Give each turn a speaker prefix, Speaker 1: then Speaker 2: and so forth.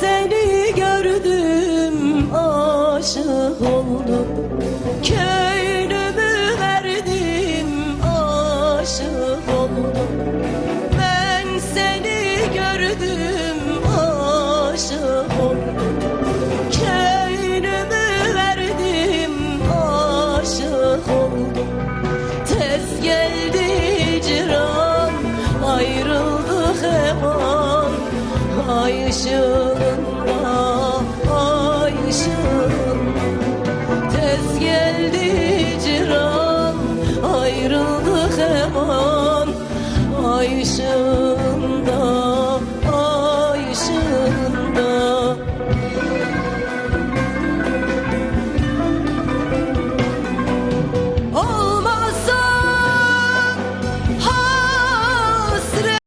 Speaker 1: Seni gördüm aşık oldum. Köylümü verdim aşık oldum. Ben seni gördüm aşık oldum. Köylümü verdim aşık oldum. Tez geldi ciran ayrıldık hemen ay ışığında tez geldi ciran ayrıldık hemen ay